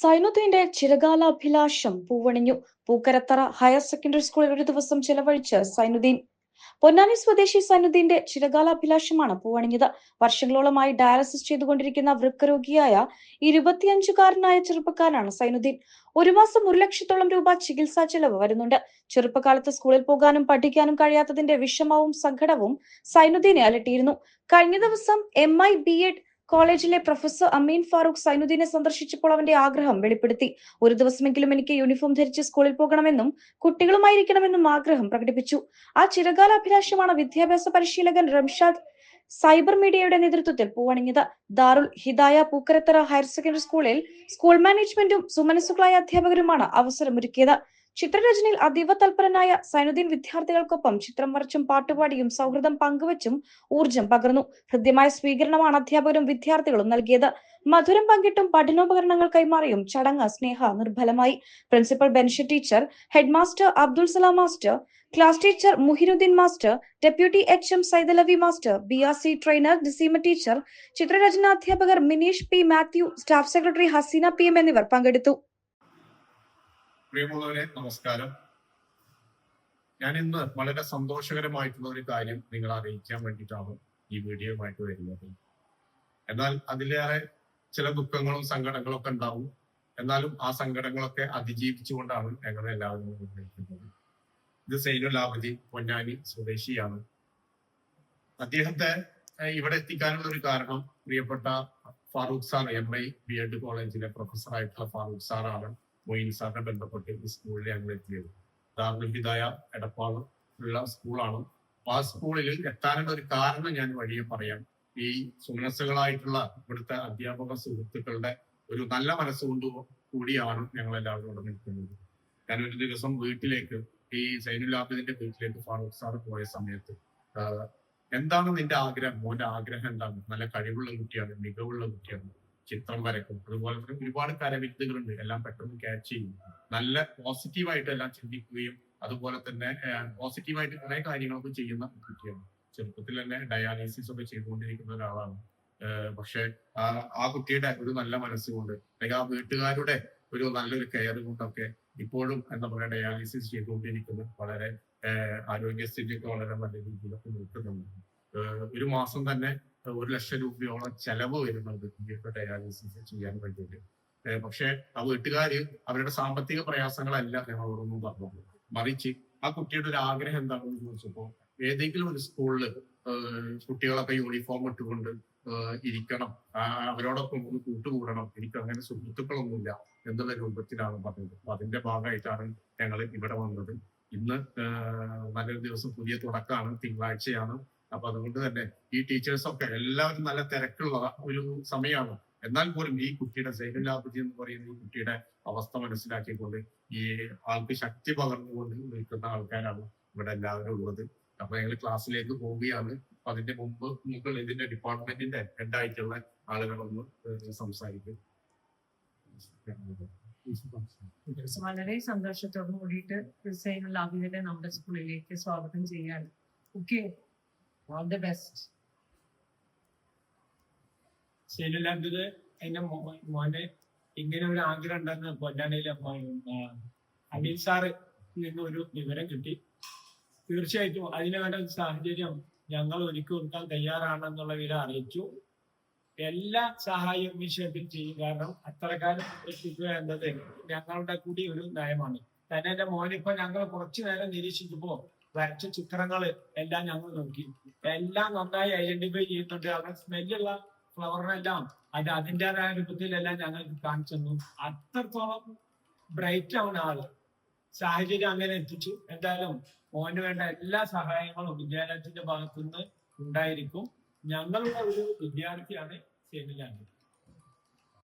സൈനുദ്ദീന്റെ ചിരകാലാഭിലാഷം പൂവണിഞ്ഞു. Pookkarathara higher secondary സ്കൂളിൽ ഒരു ദിവസം ചെലവഴിച്ച് സൈനുദ്ദീൻ. പൊന്നാനി സ്വദേശി സൈനുദ്ദീന്റെ ചിരകാലാഭിലാഷമാണ് പൂവണിഞ്ഞത്. വർഷങ്ങളോളമായി ഡയാലിസിസ് ചെയ്തുകൊണ്ടിരിക്കുന്ന വൃക്കരോഗിയായ ഇരുപത്തിയഞ്ചുകാരനായ ചെറുപ്പക്കാരനാണ് സൈനുദ്ദീൻ. ഒരു മാസം ഒരു ലക്ഷത്തോളം രൂപ ചികിത്സാ ചെലവ് വരുന്നുണ്ട്. ചെറുപ്പകാലത്ത് സ്കൂളിൽ പോകാനും പഠിക്കാനും കഴിയാത്തതിന്റെ വിഷമവും സങ്കടവും സൈനുദ്ദീനെ അലട്ടിയിരുന്നു. കഴിഞ്ഞ ദിവസം എം ഐ ബി എഡ് കോളേജിലെ പ്രൊഫസർ അമീൻ ഫാറൂഖ് സൈനുദ്ദീനെ സന്ദർശിച്ചപ്പോൾ അവന്റെ ആഗ്രഹം വെളിപ്പെടുത്തി. ഒരു ദിവസമെങ്കിലും എനിക്ക് യൂണിഫോം ധരിച്ച് സ്കൂളിൽ പോകണമെന്നും കുട്ടികളുമായിരിക്കണമെന്നും ആഗ്രഹം പ്രകടിപ്പിച്ചു. ആ ചിരകാല അഭിലാഷമാണ് വിദ്യാഭ്യാസ പരിശീലകൻ റംഷാദ് സൈബർ മീഡിയയുടെ നേതൃത്വത്തിൽ പൂവണിഞ്ഞത്. ദാറുൽ ഹിദായ പൂക്കരത്തറ ഹയർ സെക്കൻഡറി സ്കൂളിൽ സ്കൂൾ മാനേജ്മെന്റും സുമനസുകളായ അധ്യാപകരുമാണ് അവസരമൊരുക്കിയത്. ചിത്രരചനയിൽ അതീവ തൽപരനായ സൈനുദ്ദീൻ വിദ്യാർത്ഥികൾക്കൊപ്പം ചിത്രം വരച്ചും പാട്ടുപാടിയും സൗഹൃദം പങ്കുവച്ചും ഊർജം പകർന്നു. ഹൃദ്യമായ സ്വീകരണമാണ് അധ്യാപകരും വിദ്യാർത്ഥികളും നൽകിയത്. മധുരം പങ്കിട്ടും പഠനോപകരണങ്ങൾ കൈമാറിയും ചടങ്ങ് സ്നേഹ നിർഭലമായി principal Bensha teacher headmaster Abdul Salam master class teacher Muhinudheen master deputy H M Saidalavi master B R C trainer Diseema teacher ചിത്രരചനാധ്യാപകർ Minish P Mathew staff secretary Haseena P M എന്നിവർ പങ്കെടുത്തു. പ്രിയമുള്ളവരെ നമസ്കാരം. ഞാൻ ഇന്ന് വളരെ സന്തോഷകരമായിട്ടുള്ള ഒരു കാര്യം നിങ്ങൾ അറിയിക്കാൻ വേണ്ടിയിട്ടാണ് ഈ വീഡിയോയുമായിട്ട് വരുന്നത്. എന്നാൽ അതിലേറെ ചില ദുഃഖങ്ങളും സങ്കടങ്ങളും ഒക്കെ ഉണ്ടാവും. എന്നാലും ആ സങ്കടങ്ങളൊക്കെ അതിജീവിച്ചുകൊണ്ടാണ് ഞങ്ങൾ എല്ലാവരും നിർവഹിക്കുന്നത് ഇത് സൈനുൽ ആബദി പൊന്നാനി സ്വദേശിയാണ്. അദ്ദേഹത്തെ ഇവിടെ എത്തിക്കാനുള്ള ഒരു കാരണം പ്രിയപ്പെട്ട Farooq sir M I B Ed കോളേജിലെ പ്രൊഫസറായിട്ടുള്ള ഫാറൂഖ് സാറാണ്. മൊയിൻ സാറിനെ ബന്ധപ്പെട്ട് ഈ സ്കൂളിൽ ഞങ്ങൾ എത്തിയത്. ദാറുൽ ഉള്ള സ്കൂളാണ് ആ സ്കൂളിൽ എത്താനുള്ള ഒരു കാരണം ഞാൻ വഴിയെ പറയാം. ഈ സുമനസ്സുകളായിട്ടുള്ള ഇവിടുത്തെ അധ്യാപക സുഹൃത്തുക്കളുടെ ഒരു നല്ല മനസ്സുകൊണ്ട് കൂടിയാണ് ഞങ്ങൾ എല്ലാവരും ഇവിടെ നിൽക്കുന്നത്. ഞാൻ ഒരു ദിവസം വീട്ടിലേക്ക് ഈ സൈനുൽ ആബിദിന്റെ വീട്ടിലേക്ക് ഫാറൂഖ് സാർ പോയ സമയത്ത് എന്താണ് നിന്റെ ആഗ്രഹം? മോന്റെ ആഗ്രഹം എന്താണ്? നല്ല കഴിവുള്ള കുട്ടിയാണ് മികവുള്ള കുട്ടിയാണ്. ചിത്രം വരക്കും അതുപോലെ തന്നെ ഒരുപാട് കരവിത്തുകളുണ്ട്. എല്ലാം പെട്ടെന്ന് ക്യാച്ച് ചെയ്യും. നല്ല പോസിറ്റീവായിട്ട് എല്ലാം ചിന്തിക്കുകയും അതുപോലെ തന്നെ പോസിറ്റീവായിട്ട് കുറെ കാര്യങ്ങളൊക്കെ ചെയ്യുന്ന കുട്ടിയാണ്. ചെറുപ്പത്തിൽ തന്നെ ഡയാലിസിസ് ഒക്കെ ചെയ്തുകൊണ്ടിരിക്കുന്ന ഒരാളാണ്. പക്ഷെ ആ കുട്ടിയുടെ ഒരു നല്ല മനസ്സുകൊണ്ട് അല്ലെങ്കിൽ ആ വീട്ടുകാരുടെ ഒരു നല്ലൊരു കെയർ കൊണ്ടൊക്കെ ഇപ്പോഴും എന്താ പറയുക ഡയാലിസിസ് ചെയ്തുകൊണ്ടിരിക്കുന്നു വളരെ ആരോഗ്യസ്ഥിതിയൊക്കെ വളരെ നല്ല രീതിയിലൊക്കെ നിൽക്കുന്നുണ്ട്. ഒരു മാസം തന്നെ ഒരു ലക്ഷം രൂപയോളം ചെലവ് വരുന്നുണ്ട് ഡയാലിസിസ് ചെയ്യാൻ വേണ്ടിയിട്ട്. പക്ഷെ ആ വീട്ടുകാര് അവരുടെ സാമ്പത്തിക പ്രയാസങ്ങളല്ല ഞങ്ങളോടൊന്നും പറഞ്ഞത്. മറിച്ച് ആ കുട്ടിയുടെ ഒരു ആഗ്രഹം എന്താണെന്ന് ചോദിച്ചപ്പോ ഏതെങ്കിലും ഒരു സ്കൂളിൽ കുട്ടികളൊക്കെ യൂണിഫോം ഇട്ടുകൊണ്ട് ഇരിക്കണം അവരോടൊപ്പം ഒന്ന് കൂട്ടുകൂടണം എനിക്ക് അങ്ങനെ സുഹൃത്തുക്കളൊന്നുമില്ല എന്നുള്ള രൂപത്തിലാണ് പറഞ്ഞത്. അപ്പൊ അതിന്റെ ഭാഗമായിട്ടാണ് ഞങ്ങൾ ഇവിടെ വന്നത്. ഇന്ന് നല്ലൊരു ദിവസം പുതിയ തുടക്കമാണ് തിങ്കളാഴ്ചയാണ്. അപ്പൊ അതുകൊണ്ട് തന്നെ ഈ ടീച്ചേഴ്സൊക്കെ എല്ലാവരും നല്ല തിരക്കുള്ള ഒരു സമയമാണ്. എന്നാൽ പോലും ഈ കുട്ടിയുടെ സൈനുലാപതി എന്ന് പറയുന്ന കുട്ടിയുടെ അവസ്ഥ മനസ്സിലാക്കിക്കൊണ്ട് ഈ ആൾക്ക് ശക്തി പകർന്നുകൊണ്ട് നിൽക്കുന്ന ആൾക്കാരാണ് ഇവിടെ എല്ലാവരും ഉള്ളത്. അപ്പൊ ഞങ്ങൾ ക്ലാസ്സിലേക്ക് പോവുകയാണ്. അതിന്റെ മുമ്പ് നിങ്ങൾ ഇതിന്റെ ഡിപ്പാർട്ട്മെന്റിന്റെ ഹെഡായിട്ടുള്ള ആളുകളൊന്ന് സംസാരിക്കും. വളരെ സന്തോഷത്തോടു കൂടിയിട്ട് അഭിനെ നമ്മുടെ സ്കൂളിലേക്ക് സ്വാഗതം ചെയ്യാണ് ഓക്കെ ഓൾ ദി ബെസ്റ്റ് ശരിയല്ലാത്തത് എന്റെ മോനെ ഇങ്ങനെ ഒരു ആഗ്രഹം ഉണ്ടെന്ന് പൊന്നാനയിലെ അനിൽ സാറ് നിന്ന് ഒരു വിവരം കിട്ടി. തീർച്ചയായിട്ടും അതിനു വേണ്ട സാഹചര്യം ഞങ്ങൾ ഒരുക്കി കൊടുക്കാൻ തയ്യാറാണെന്നുള്ള വിവരം അറിയിച്ചു. എല്ലാ സഹായവും വിഷയത്തിൽ ചെയ്യും. കാരണം അത്രക്കാലം എത്തിക്കുക എന്നത് ഞങ്ങളുടെ കൂടി ഒരു നയമാണ്. തന്നെ എന്റെ മോനിപ്പോ ഞങ്ങൾ കുറച്ചു നേരം നിരീക്ഷിച്ചപ്പോ വരച്ച ചിത്രങ്ങൾ എല്ലാം ഞങ്ങൾ നോക്കി. എല്ലാം നന്നായി ഐഡന്റിഫൈ ചെയ്യുന്നുണ്ട് അവിടെ സ്മെല്ലുള്ള ഫ്ലവറിനെല്ലാം അത് അതിന്റെതായ രൂപത്തിലെല്ലാം ഞങ്ങൾക്ക് കാണിച്ചു തന്നു. അത്രത്തോളം ബ്രൈറ്റ് ആണ് ആൾ. സാഹചര്യം അങ്ങനെ എത്തിച്ചു. എന്തായാലും മോന് വേണ്ട എല്ലാ സഹായങ്ങളും വിദ്യാലയത്തിന്റെ ഭാഗത്തുനിന്ന് ഉണ്ടായിരിക്കും. ഞങ്ങളുടെ ഒരു വിദ്യാർത്ഥിയാണ് സെമിലാൻഡ്